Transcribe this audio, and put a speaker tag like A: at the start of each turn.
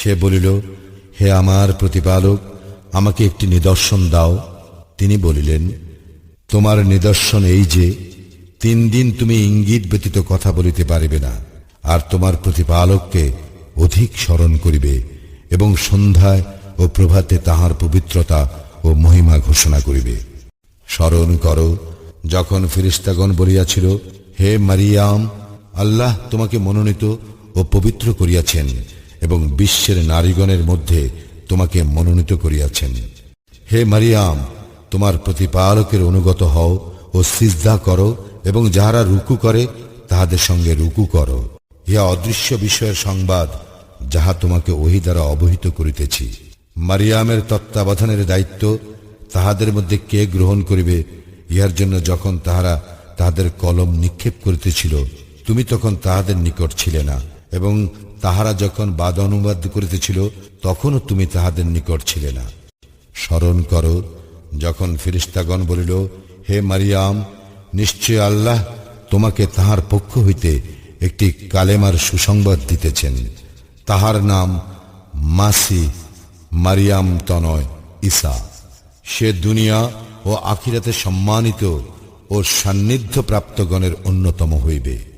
A: সে বলিল, হে আমার প্রতিপালক, আমাকে একটি নিদর্শন দাও। তিনি বলিলেন, তোমার নিদর্শন এই যে, তিন দিন তুমি ইঙ্গিত ব্যতীত কথা বলিতে পারিবে না, আর তোমার প্রতিপালককে অধিক স্মরণ করিবে এবং সন্ধ্যায় ও প্রভাতে তাহার পবিত্রতা ও মহিমা ঘোষণা করিবে। স্মরণ করো, যখন ফিরিস্তাগণ বলিয়াছিল, হে মারিয়াম, আল্লাহ তোমাকে মনোনীত ও পবিত্র করিয়াছেন এবং বিশ্বের নারীগণের মধ্যে তোমাকে মনোনীত করিয়াছেন। হে মারিয়াম, তোমার প্রতিপালকের অনুগত হও ও সিজদা করো এবং যাহারা রুকু করে, তাহাদের সঙ্গে রুকু করো। ইহা অদৃশ্য বিষয়ের সংবাদ যাহা তোমাকে ওহি দ্বারা অবহিত করিতেছি। মারিয়ামের তত্ত্বাবধানের দায়িত্ব তাহাদের মধ্যে কে গ্রহণ করিবে, ইহার জন্য যখন তাহারা তাহাদের কলম নিক্ষেপ করিতেছিল, তুমি তখন তাহাদের নিকট ছিলে না এবং তাহারা যখন বাদ অনুবাদ করিতেছিল, তখনও তুমি তাহাদের নিকট ছিলে না। স্মরণ করো, যখন ফিরিস্তাগণ বলিল, হে মারিয়াম, নিশ্চয় আল্লাহ তোমাকে তাহার পক্ষ হইতে একটি কালেমার সুসংবাদ দিতেছেন। তাহার নাম মাসি মারিয়াম তনয় ঈসা। সে দুনিয়া ও আখিরাতে সম্মানিত ও সান্নিধ্য প্রাপ্তগণের অন্যতম হইবে।